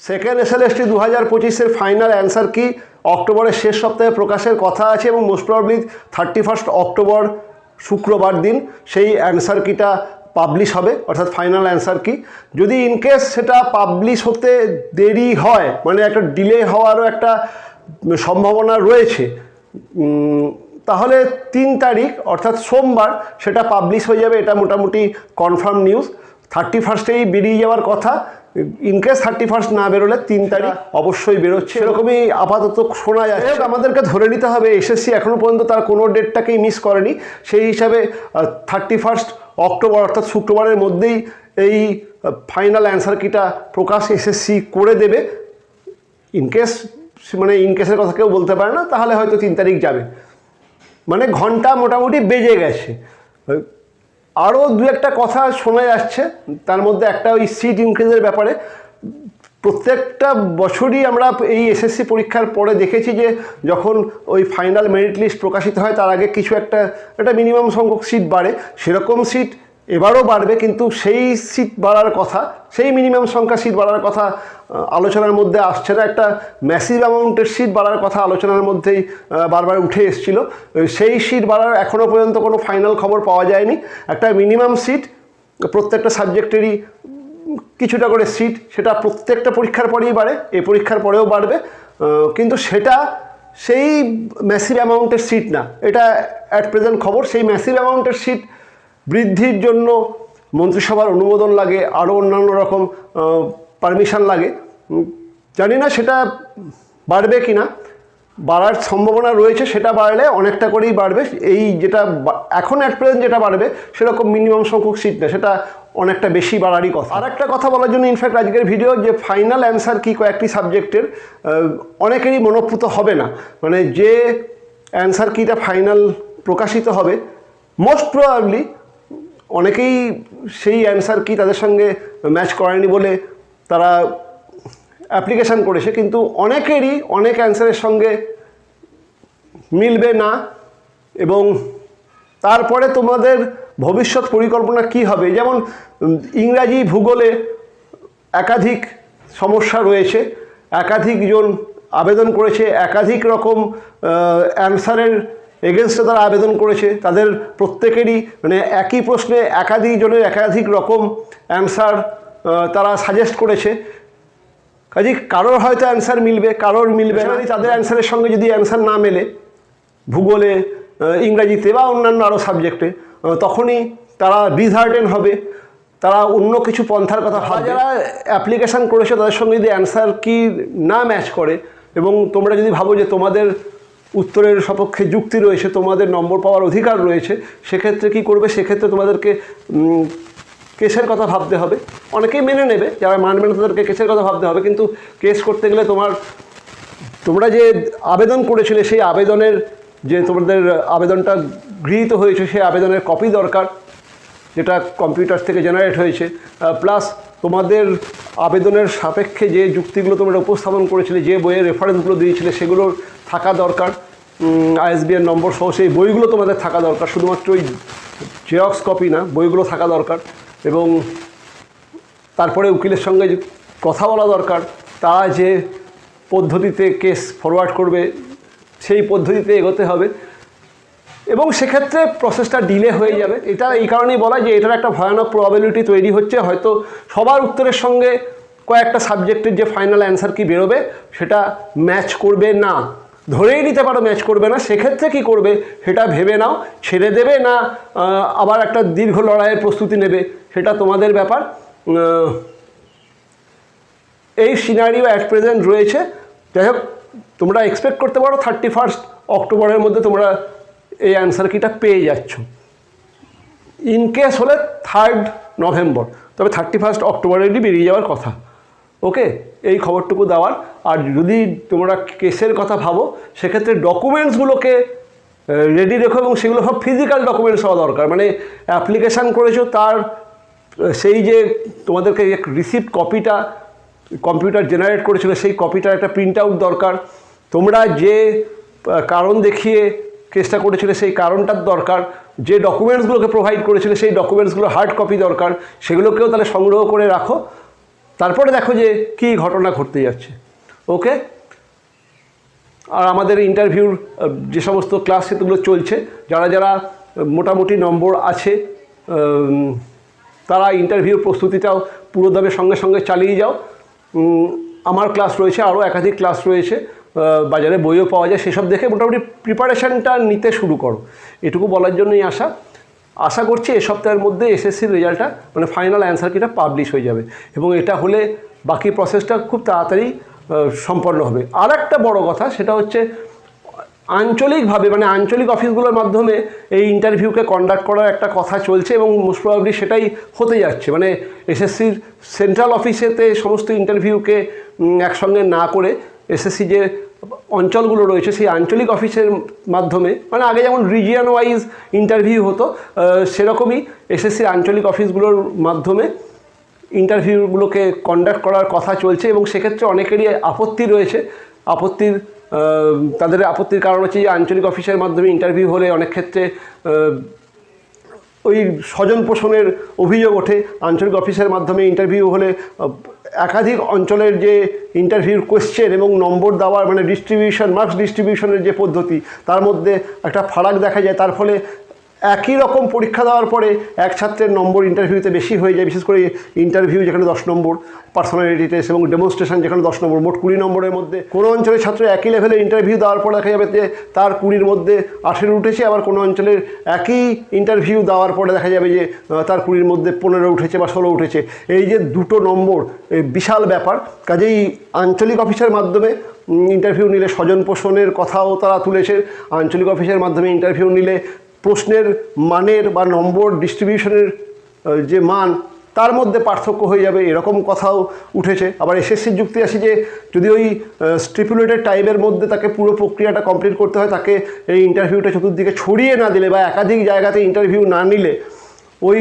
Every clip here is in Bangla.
সেকেন্ড এসএলএসটি দু হাজার পঁচিশের ফাইনাল অ্যান্সার কি? অক্টোবরের শেষ সপ্তাহে প্রকাশের কথা আছে এবং most probably thirty first October শুক্রবার দিন সেই অ্যান্সার কিটা পাবলিশ হবে, অর্থাৎ ফাইনাল অ্যান্সার কি? যদি ইনকেস সেটা পাবলিশ হতে দেরি হয় মানে একটা ডিলে হওয়ারও একটা সম্ভাবনা রয়েছে তাহলে তিন তারিখ, অর্থাৎ সোমবার, সেটা পাবলিশ হয়ে যাবে, এটা মোটামুটি কনফার্ম নিউজ থার্টি ফার্স্টেই বেরিয়ে যাওয়ার কথা। ইনকেস থার্টি ফার্স্ট না বেরোলে তিন তারিখ অবশ্যই বেরোচ্ছে। এরকমই আপাতত শোনা যাচ্ছে। যাই হোক, আমাদেরকে ধরে নিতে হবে এসএসসি এখনও পর্যন্ত তার কোনো ডেটটাকেই মিস করেনি। সেই হিসাবে থার্টি ফার্স্ট অক্টোবর অর্থাৎ শুক্রবারের মধ্যেই এই ফাইনাল অ্যান্সার কিটা প্রকাশ এসএসসি করে দেবে। ইনকেস মানে ইনকেসের কথা কেউ বলতে পারে না তাহলে হয়তো তিন তারিখ যাবে। মানে ঘণ্টা মোটামুটি বেজে গেছে। আরও দু একটা কথা শোনা যাচ্ছে তার মধ্যে একটা ওই সিট ইনক্রিজের ব্যাপারে। প্রত্যেকটা বছরই আমরা এই এসএসসি পরীক্ষার পরে দেখেছি যে যখন ওই ফাইনাল মেরিট লিস্ট প্রকাশিত হয়, তার আগে কিছু একটা একটা মিনিমাম সংখ্যক সিট বাড়ে। সেরকম সিট এবারও বাড়বে, কিন্তু সেই সিট বাড়ার কথা, সেই মিনিমাম সংখ্যা সিট বাড়ার কথা আলোচনার মধ্যে আসছে না। একটা ম্যাসিভ অ্যামাউন্টের সিট বাড়ার কথা আলোচনার মধ্যেই বারবার উঠে এসেছিল। সেই সিট বাড়ার এখনও পর্যন্ত কোনো ফাইনাল খবর পাওয়া যায়নি। একটা মিনিমাম সিট প্রত্যেকটা সাবজেক্টেরই কিছুটা করে সিট সেটা প্রত্যেকটা পরীক্ষার পরেই বাড়ে এই পরীক্ষার পরেও বাড়বে। কিন্তু সেটা সেই ম্যাসিভ অ্যামাউন্টের সিট না। এটা অ্যাট প্রেজেন্ট খবর, সেই ম্যাসিভ অ্যামাউন্টের সিট বৃদ্ধির জন্য মন্ত্রিসভার অনুমোদন লাগে, আরও অন্যান্য রকম পারমিশন লাগে। জানি না সেটা বাড়বে কি না। বাড়ার সম্ভাবনা রয়েছে, সেটা বাড়লে অনেকটা করেই বাড়বে। এই যেটা এখন অ্যাট প্রেজেন্ট যেটা বাড়বে, সেরকম মিনিমাম সংখ্যক সিট না সেটা অনেকটা বেশি বাড়ারই কথা। আর একটা কথা বলার জন্য ইনফ্যাক্ট আজকের ভিডিও যে ফাইনাল অ্যান্সার কি কয়েকটি সাবজেক্টের অনেকেরই মনোপ্রুত হবে না। মানে যে অ্যান্সার কিটা ফাইনাল প্রকাশিত হবে মোস্ট প্রবাবলি অনেকেই সেই অ্যান্সার কি তাদের সঙ্গে ম্যাচ করেনি বলে তারা অ্যাপ্লিকেশান করেছে, কিন্তু অনেকেরই অনেক অ্যান্সারের সঙ্গে মিলবে না এবং তারপরে তোমাদের ভবিষ্যৎ পরিকল্পনা কি হবে? যেমন ইংরাজি ভূগোলে একাধিক সমস্যা রয়েছে, একাধিকজন আবেদন করেছে, একাধিক রকম অ্যান্সারের এগেনস্টে তারা আবেদন করেছে। তাদের প্রত্যেকেরই মানে একই প্রশ্নে একাধিক জনের একাধিক রকম অ্যান্সার তারা সাজেস্ট করেছে। কাজে কারোর হয়তো অ্যান্সার মিলবে কারোর মিলবে না। তাদের অ্যান্সারের সঙ্গে যদি অ্যান্সার না মেলে ভূগোলে ইংরাজিতে বা অন্যান্য আরও সাবজেক্টে তখনই তারা ডিসহার্টেন হবে। তারা অন্য কিছু পন্থার কথা ভাবে যারা অ্যাপ্লিকেশান করেছে তাদের সঙ্গে যদি অ্যান্সার কি না ম্যাচ করে এবং তোমরা যদি ভাবো যে তোমাদের উত্তরের সপক্ষে যুক্তি রয়েছে, তোমাদের নম্বর পাওয়ার অধিকার রয়েছে, সেক্ষেত্রে কি করবে? সেক্ষেত্রে তোমাদেরকে কেসের কথা ভাবতে হবে। অনেকেই মেনে নেবে, যারা মানবে না তাদেরকে কেসের কথা ভাবতে হবে, কিন্তু কেস করতে গেলে তোমার, তোমরা যে আবেদন করেছিলে, সেই আবেদনের যে তোমাদের আবেদনটা গৃহীত হয়েছে, সেই আবেদনের কপি দরকার, যেটা কম্পিউটার থেকে জেনারেট হয়েছে। প্লাস তোমাদের আবেদনের সাপেক্ষে যে যুক্তিগুলো তোমরা উপস্থাপন করেছিলে, যে বইয়ের রেফারেন্সগুলো দিয়েছিলে সেগুলোর থাকা দরকার। আইএসবিএর নম্বর সহ সেই বইগুলো তোমাদের থাকা দরকার। শুধুমাত্র ওই জেরক্স কপি না, বইগুলো থাকা দরকার এবং তারপরে উকিলের সঙ্গে কথা বলা দরকার, তারা যে পদ্ধতিতে কেস ফরওয়ার্ড করবে, সেই পদ্ধতিতে এগোতে হবে। এবং সেক্ষেত্রে প্রসেসটা ডিলে হয়ে যাবে। এটা এই কারণেই বলা যে এটার একটা ভয়ানক প্রবাবিলিটি তৈরি হচ্ছে। হয়তো সবার উত্তরের সঙ্গে কয়েকটা সাবজেক্টের যে ফাইনাল অ্যান্সার কি বেরোবে, সেটা ম্যাচ করবে না। ধরেই নিতে পারো ম্যাচ করবে না। সেক্ষেত্রে কি করবে, সেটা ভেবে নাও। ছেড়ে দেবে না আবার একটা দীর্ঘ লড়াইয়ের প্রস্তুতি নেবে। সেটা তোমাদের ব্যাপার। এই সিনারিও অ্যাট প্রেজেন্ট রয়েছে। যাই হোক, তোমরা এক্সপেক্ট করতে পারো থার্টি ফার্স্ট অক্টোবরের মধ্যে তোমরা এই অ্যান্সার কিটা পেয়ে যাচ্ছ। ইন কেস হলে থার্ড নভেম্বর তবে থার্টি ফার্স্ট অক্টোবরেরই বেরিয়ে যাওয়ার কথা। ওকে এই খবরটুকু দেওয়ার। আর যদি তোমরা কেসের কথা ভাবো, সেক্ষেত্রে ডকুমেন্টসগুলোকে রেডি রেখো এবং সেগুলো সব ফিজিক্যাল ডকুমেন্টস হওয়া দরকার। মানে অ্যাপ্লিকেশান করেছ, তার সেই যে তোমাদেরকে রিসিপ্ট কপিটা কম্পিউটার জেনারেট করেছিল, সেই কপিটার একটা প্রিন্ট আউট দরকার। তোমরা যে কারণ দেখিয়ে কেসটা করেছিলে, সেই কারণটার দরকার, যে ডকুমেন্টসগুলোকে প্রোভাইড করেছিলে, সেই ডকুমেন্টসগুলো হার্ড কপি দরকার, সেগুলোকেও তাহলে সংগ্রহ করে রাখো। তারপরে দেখো যে কী ঘটনা ঘটতে যাচ্ছে। ওকে? আর আমাদের ইন্টারভিউর যে সমস্ত ক্লাস সেগুলো চলছে, যারা যারা মোটামুটি নম্বর আছে তারা ইন্টারভিউ প্রস্তুতিটাও পুরোদমে সঙ্গে সঙ্গে চালিয়ে যাও। আমার ক্লাস রয়েছে, আরও একাধিক ক্লাস রয়েছে। বাজারে বইও পাওয়া যায়, সেসব দেখে মোটামুটি প্রিপারেশানটা নিতে শুরু করো। এটুকু বলার জন্যই আসা আশা করছি এ সপ্তাহের মধ্যে এসএসসির রেজাল্টটা মানে ফাইনাল অ্যান্সার কিটা পাবলিশ হয়ে যাবে এবং এটা হলে বাকি প্রসেসটা খুব তাড়াতাড়ি সম্পন্ন হবে। আর একটা বড় কথা, সেটা হচ্ছে আঞ্চলিকভাবে মানে আঞ্চলিক অফিসগুলোর মাধ্যমে এই ইন্টারভিউকে কন্ডাক্ট করার একটা কথা চলছে এবং মোস্ট প্রবাবলি সেটাই হতে যাচ্ছে। মানে এসএসসির সেন্ট্রাল অফিসেতে সমস্ত ইন্টারভিউকে একসঙ্গে না করে এসএসসি যে অঞ্চলগুলো রয়েছে, সেই আঞ্চলিক অফিসের মাধ্যমে মানে আগে যেমন রিজিয়ন ওয়াইজ ইন্টারভিউ হতো সেরকমই এসএসসির আঞ্চলিক অফিসগুলোর মাধ্যমে ইন্টারভিউগুলোকে কন্ডাক্ট করার কথা চলছে এবং সেক্ষেত্রে অনেকেরই আপত্তি রয়েছে। আপত্তির তাদের আপত্তির কারণ হচ্ছে যে আঞ্চলিক অফিসের মাধ্যমে ইন্টারভিউ হলে অনেক ক্ষেত্রে ওই স্বজন পোষণের অভিযোগ ওঠে। আঞ্চলিক অফিসের মাধ্যমে ইন্টারভিউ হলে একাধিক অঞ্চলের যে ইন্টারভিউর কোয়েশ্চেন এবং নম্বর দেওয়ার মানে ডিস্ট্রিবিউশন মার্কস ডিস্ট্রিবিউশনের যে পদ্ধতি, তার মধ্যে একটা ফারাক দেখা যায়। তার ফলে একই রকম পরীক্ষা দেওয়ার পরে এক ছাত্রের নম্বর ইন্টারভিউতে বেশি হয়ে যায়, বিশেষ করে ইন্টারভিউ যেখানে দশ নম্বর পার্সোনালিটি টেস্ট এবং ডেমনস্ট্রেশন যেখানে দশ নম্বর, মোট কুড়ি নম্বরের মধ্যে। কোনো অঞ্চলের ছাত্র একই লেভেলে ইন্টারভিউ দেওয়ার পর দেখা যাবে যে তার কুড়ির মধ্যে আঠেরো উঠেছে, আবার কোনো অঞ্চলের একই ইন্টারভিউ দেওয়ার পরে দেখা যাবে যে তার কুড়ির মধ্যে পনেরো উঠেছে বা ষোলো উঠেছে। এই যে দুটো নম্বর বিশাল ব্যাপার, কাজেই আঞ্চলিক অফিসের মাধ্যমে ইন্টারভিউ নিলে স্বজন পোষণের কথাও তারা তুলেছে। আঞ্চলিক অফিসের মাধ্যমে ইন্টারভিউ নিলে প্রশ্নের মানের বা নম্বর ডিস্ট্রিবিউশনের যে মান, তার মধ্যে পার্থক্য হয়ে যাবে, এরকম কথাও উঠেছে। আবার এসএসসির যুক্তি আসি যে, যদি ওই স্টিপুলেটেড টাইমের মধ্যে তাকে পুরো প্রক্রিয়াটা কমপ্লিট করতে হয়, তাকে এই ইন্টারভিউটা চতুর্দিকে ছড়িয়ে না দিলে বা একাধিক জায়গাতে ইন্টারভিউ না নিলে, ওই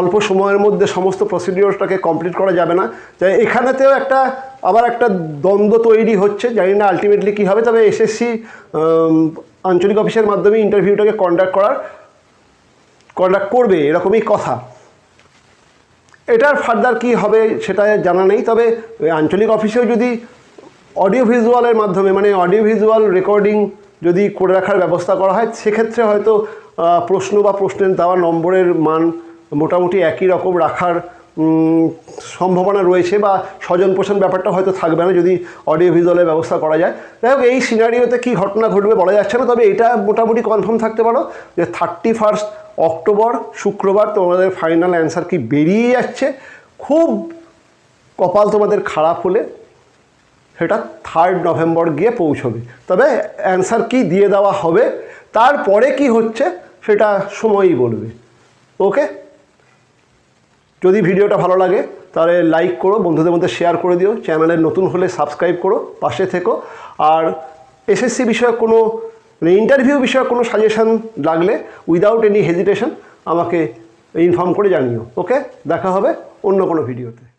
অল্প সময়ের মধ্যে সমস্ত প্রসিডিওরটাকে কমপ্লিট করা যাবে না। তাই এখানেতেও একটা, আবার একটা দ্বন্দ্ব তৈরি হচ্ছে। জানি না আলটিমেটলি কী হবে, তবে এসএসসি আঞ্চলিক অফিসের মাধ্যমে ইন্টারভিউটাকে কন্ডাক্ট করার কন্ডাক্ট করবে, এরকমই কথা। এটার ফার্দার কি হবে সেটা জানা নেই, তবে আঞ্চলিক অফিসেও যদি অডিও ভিজুয়ালের মাধ্যমে মানে অডিও ভিজুয়াল রেকর্ডিং যদি করে রাখার ব্যবস্থা করা হয়, সেক্ষেত্রে হয়তো প্রশ্ন বা প্রশ্নের দেওয়া নম্বরের মান মোটামুটি একই রকম রাখার সম্ভাবনা রয়েছে বা স্বজন পোষণ ব্যাপারটা হয়তো থাকবে না যদি অডিও ভিজুয়ালের ব্যবস্থা করা যায়। যাই হোক, এই সিনারিওতে কী ঘটনা ঘটবে বলা যাচ্ছে না, তবে এটা মোটামুটি কনফার্ম থাকতে পারো যে থার্টি ফার্স্ট অক্টোবর, শুক্রবার তোমাদের ফাইনাল অ্যান্সার কি বেরিয়ে যাচ্ছে। খুব কপাল তোমাদের খারাপ হলে সেটা থার্ড নভেম্বর গিয়ে পৌঁছবে। তবে অ্যান্সার কি দিয়ে দেওয়া হবে, তারপরে কি হচ্ছে সেটা সময়ই বলবে। ওকে যদি ভিডিওটা ভালো লাগে, তাহলে লাইক করো, বন্ধুদের মধ্যে শেয়ার করে দিও চ্যানেলে নতুন হলে সাবস্ক্রাইব করো, পাশে থেকো। আর এসএসসি বিষয়ে কোনো মানে ইন্টারভিউ বিষয়ে কোনো সাজেশান লাগলে উইদাউট এনি হেজিটেশন আমাকে ইনফর্ম করে জানিও ওকে দেখা হবে অন্য কোনো ভিডিওতে